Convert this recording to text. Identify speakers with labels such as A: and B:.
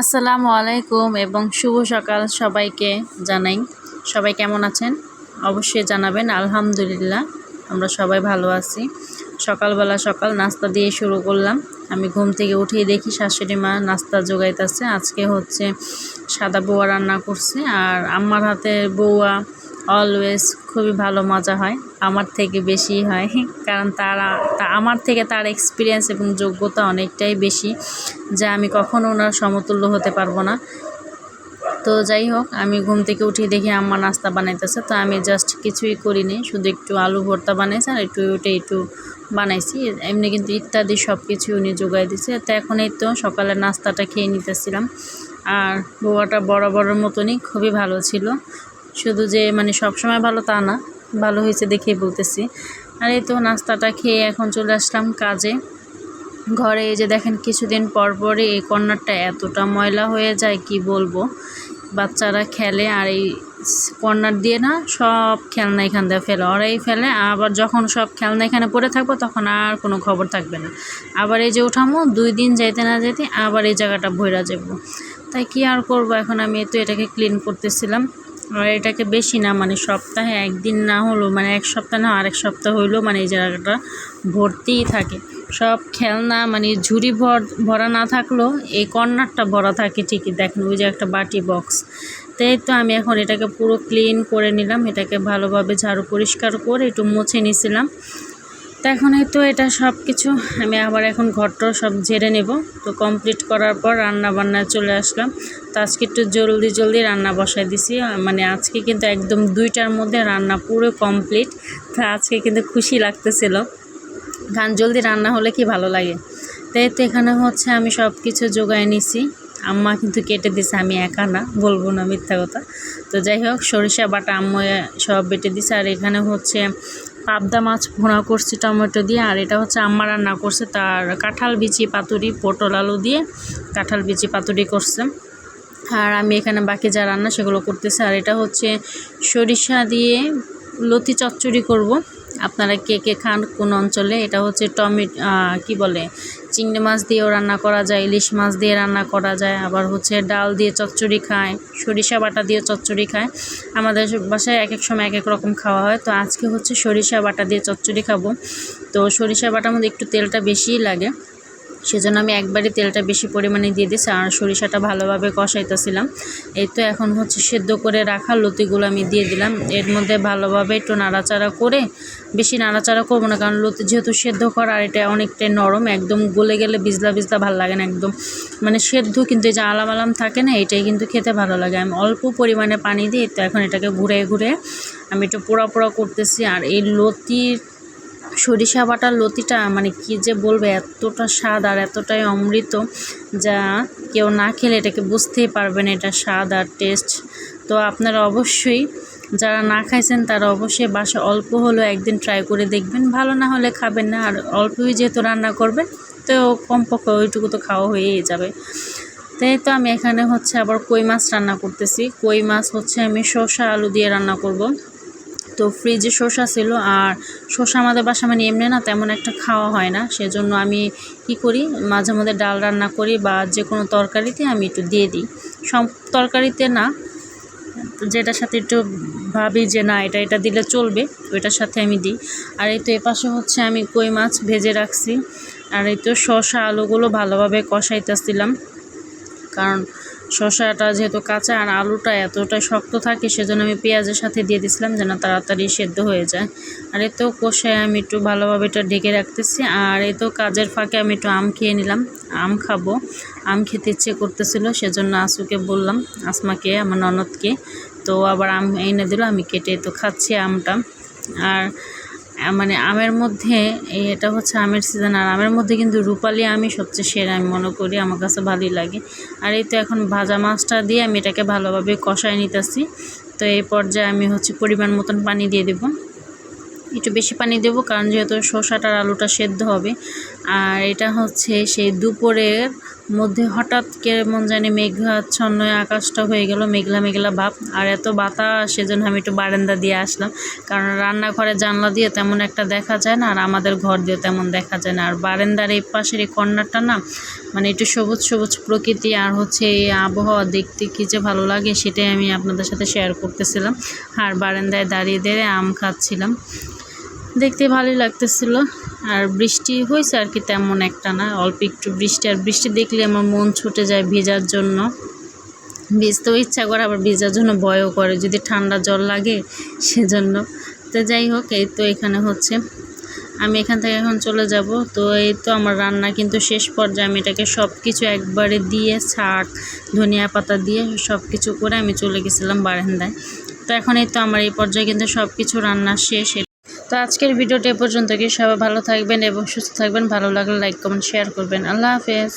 A: আসসালামু আলাইকুম এবং শুভ সকাল সবাইকে জানাই। সবাই কেমন আছেন? অবশ্যই জানাবেন, আলহামদুলিল্লাহ, আমরা সবাই ভালো আছি। সকালবেলা সকাল নাস্তা দিয়ে শুরু করলাম। আমি ঘুম থেকে উঠেই দেখি শাশুড়ি মা নাস্তা জোগাইতেছে। আজকে হচ্ছে সাদা বউয়া রান্না করছে আর আমার হাতে বৌয়া অলওয়েজ খুবই ভালো মজা হয়। আমার থেকে বেশি হয়, কারণ তারা আমার থেকে তার এক্সপিরিয়েন্স এবং যোগ্যতা অনেকটাই বেশি, যা আমি কখনো ওনার সমতুল্য হতে পারব না। তো যাই হোক, আমি ঘুম থেকে উঠে দেখি আম্মা নাস্তা বানাইতেছে, তো আমি জাস্ট কিছুই করিনি, শুধু একটু আলু ভর্তা বানাইছি আর একটু ওইটা একটু বানাইছি। এমনি কিন্তু ইত্যাদি সব কিছু উনি যোগাই দিছে। তো এখন এই তো সকালের নাস্তাটা খেয়ে নিতেছিলাম। আর বউয়াটা বরাবরের মতনই খুবই ভালো ছিল। শুধু যে মানে সবসময় ভালো তা না, ভালো হয়েছে দেখেই বলতেছি। আর এই তো নাস্তাটা খেয়ে এখন চলে আসলাম কাজে। ঘরে এই যে দেখেন কিছুদিন পর পরে এই কর্নারটা এতটা ময়লা হয়ে যায়, কি বলব? বাচ্চারা খেলে আর এই কর্নার দিয়ে না সব খেলনা এখান দিয়ে ফেলে, ওরাই ফেলে। আবার যখন সব খেলনা এখানে পড়ে থাকব তখন আর কোনো খবর থাকবে না। আবার এই যে উঠামো, দুই দিন যাইতে না যেতে আবার এই জায়গাটা ভৈরা যাব। তাই কি আর করব? এখন আমি তো এটাকে ক্লিন করতেছিলাম। আর এটাকে বেশি না মানে সপ্তাহে একদিন না হলো মানে এক সপ্তাহ না, আরেক সপ্তাহ হইলেও মানে এই জায়গাটা ভর্তিই থাকে। সব খেলনা মানে ঝুড়ি ভর, ভরা না থাকলেও এই কর্নারটা ভরা থাকে ঠিকই। দেখেন ওই যে একটা বাটি বক্স। তাই তো আমি এখন এটাকে পুরো ক্লিন করে নিলাম। এটাকে ভালোভাবে ঝাড়ু পরিষ্কার করে একটু মুছে নিছিলাম। তো এখন এই তো এটা সব কিছু। আমি আবার এখন ঘরটা সব ঝেড়ে নেব। তো কমপ্লিট করার পর রান্না বান্নায় চলে আসলাম। তো আজকে একটু জলদি জলদি রান্না বসাই দিছি। মানে আজকে কিন্তু একদম দুইটার মধ্যে রান্না পুরো কমপ্লিট তা আজকে কিন্তু খুশি লাগতেছিল। গান জলদি রান্না হলে কি ভালো লাগে? তাই তো এখানে হচ্ছে আমি সব কিছু জোগায় নিছি। আম্মা কিন্তু কেটে দিছে, আমি একা না, বলব না মিথ্যা কথা। তো যাই হোক, সরিষা বাটা আম্মু সব বেটে দিছে। আর এখানে হচ্ছে পাবদা মাছ ভোনা করছি টমেটো দিয়ে, আর এটা হচ্ছে আম্মা রান্না করছে তার কাঁঠাল বিচি পাতুরি, পটল আলু দিয়ে কাঁঠাল বিচি পাতুরি করছে। আর আমি এখানে বাকি যা রান্না সেগুলো করতেছি। আর এটা হচ্ছে সরিষা দিয়ে লতি চচ্চড়ি করব। আপনারা কে কে খান, কোন অঞ্চলে? এটা হচ্ছে টমেটো কি বলে? চিংড়ি মাছ দিয়েও রান্না করা যায়, ইলিশ মাছ দিয়ে রান্না করা যায়, আবার হচ্ছে ডাল দিয়ে চচ্চড়ি খায়, সরিষা বাটা দিয়ে চচ্চড়ি খায়। আমাদের বাসায় এক এক সময় এক এক রকম খাওয়া হয়। তো আজকে হচ্ছে সরিষা বাটা দিয়ে চচ্চড়ি খাব। তো সরিষা বাটার মধ্যে একটু তেলটা বেশিই লাগে। সেজন্য আমি একবারে তেলটা বেশি পরিমাণে দিয়ে দিয়েছি আর সরিষাটা ভালোভাবে কষাইতেছিলাম। এই তো এখন হচ্ছে সেদ্ধ করে রাখা লতিগুলো আমি দিয়ে দিলাম। এর মধ্যে ভালোভাবে একটু নাড়াচাড়া করে, বেশি নাড়াচাড়া করব না, কারণ লতি যেহেতু সেদ্ধ করা আর এটা অনেকটাই নরম, একদম গলে গেলে বিজলা বিজলা ভালো লাগে না একদম। মানে সেদ্ধ কিন্তু এই যে আলাম আলাম থাকে না, এটাই কিন্তু খেতে ভালো লাগে। আমি অল্প পরিমাণে পানি দিই তো এখন এটাকে ঘুরে ঘুরে আমি একটু পোড়া পোড়া করতেছি। আর এই লতির সরিষা বাটার লতিটা মানে কি যে বলবে, এতটা স্বাদ আর এতটাই অমৃত যা কেউ না খেলে এটাকে বুঝতেই পারবেন এটা স্বাদ আর টেস্ট তো আপনারা অবশ্যই যারা না খাইছেন, তারা অবশ্যই বাসা অল্প হলেও একদিন ট্রাই করে দেখবেন। ভালো না হলে খাবেন না, আর অল্পই যেহেতু রান্না করবেন, তো কমপক্ষে ওইটুকু তো খাওয়া হয়েই যাবে। তাই তো আমি এখানে হচ্ছে আবার কই মাছ রান্না করতেছি। কই মাছ হচ্ছে আমি শসা, আলু দিয়ে রান্না করব। তো ফ্রিজে শসা ছিল আর শসা আমাদের বাসা মানে এমনি না তেমন একটা খাওয়া হয় না। সেজন্য আমি কি করি, মাঝে মধ্যে ডাল রান্না করি বা যে কোনো তরকারিতে আমি একটু দিয়ে দিই। সব তরকারিতে না, যেটার সাথে একটু ভাবি যে না এটা এটা দিলে চলবে, ওইটার সাথে আমি দিই। আর এই তো এপাশে হচ্ছে আমি কই মাছ ভেজে রাখছি। আর এই তো শসা আলুগুলো ভালোভাবে কষাইতেছিলাম। কারণ শসাটা যেহেতু কাঁচা আর আলুটা এতটা শক্ত থাকে, সেজন্য আমি পেঁয়াজের সাথে দিয়ে দিছিলাম যেন তাড়াতাড়ি সেদ্ধ হয়ে যায়। আর এতো কষায় আমি একটু ভালোভাবে এটা ঢেকে রাখতেছি। আর তো কাজের ফাঁকে আমি একটু আম খেয়ে নিলাম। আম খাব। আম খেতে ইচ্ছে করতেছিল, সেজন্য আসুকে বললাম, আসমাকে, আমার ননদকে, তো আবার আম এনে দিল, আমি কেটে তো খাচ্ছি আমটা। আর মানে আমের মধ্যে এটা হচ্ছে আমের সিজন আর আমের মধ্যে কিন্তু রূপালি আমি সবচেয়ে সেরা, আমি মনে করি, আমার কাছে ভালোই লাগে। আর এই তো এখন ভাজা মাছটা দিয়ে আমি এটাকে ভালোভাবে কষায় নিতেছি। তো এই পর্যায়ে আমি হচ্ছে পরিমাণ মতন পানি দিয়ে দেবো। একটু বেশি পানি দেবো, কারণ যেহেতু শসাটার আলুটা সেদ্ধ হবে আর এটা হচ্ছে সেই দুপুরের মধ্যে হঠাৎ কেমন জানি মেঘাচ্ছন্ন আকাশটা হয়ে গেল, মেঘলা মেঘলা ভাব। আর এত বাতাস, সেজন্য আমি একটু বারান্দা দিয়ে আসলাম। কারণ রান্নাঘরে জানলা দিয়ে তেমন একটা দেখা যায় না, আর আমাদের ঘর দিয়ে তেমন দেখা যায় না। আর বারান্দার এই পাশের এই কর্নারটা না মানে একটু সবুজ সবুজ প্রকৃতি, আর হচ্ছে এই আবহাওয়া দেখতে কী যে ভালো লাগে, সেটাই আমি আপনাদের সাথে শেয়ার করতেছিলাম। আর বারান্দায় দাঁড়িয়ে দাঁড়িয়ে আম খাচ্ছিলাম। দেখতে ভালোই লাগতেছিল। আর বৃষ্টি হয়েছে আর কি তেমন একটা না, অল্প একটু বৃষ্টি। আর বৃষ্টি দেখলে আমার মন ছুটে যায় ভেজার জন্য। ভিজতেও ইচ্ছা করে, আবার ভেজার জন্য ভয়ও করে। যদি ঠান্ডা জল লাগে সেজন্য। তো যাই হোক, এই তো এখানে হচ্ছে। আমি এখান থেকে এখন চলে যাব। তো এই তো আমার রান্না কিন্তু শেষ পর্যায়ে। আমি এটাকে সব কিছু একবারে দিয়ে শাক ধনিয়া পাতা দিয়ে সব কিছু করে আমি চলে গেছিলাম বারান্দায়। তো এখন এই তো আমার এই পর্যায়ে কিন্তু সব কিছু রান্না শেষ। তো আজকের ভিডিওটি পর্যন্ত কি সবাই ভালো থাকবেন এবং সুস্থ থাকবেন। ভালো লাগলে লাইক কমেন্ট শেয়ার করবেন। আল্লাহ হাফেজ।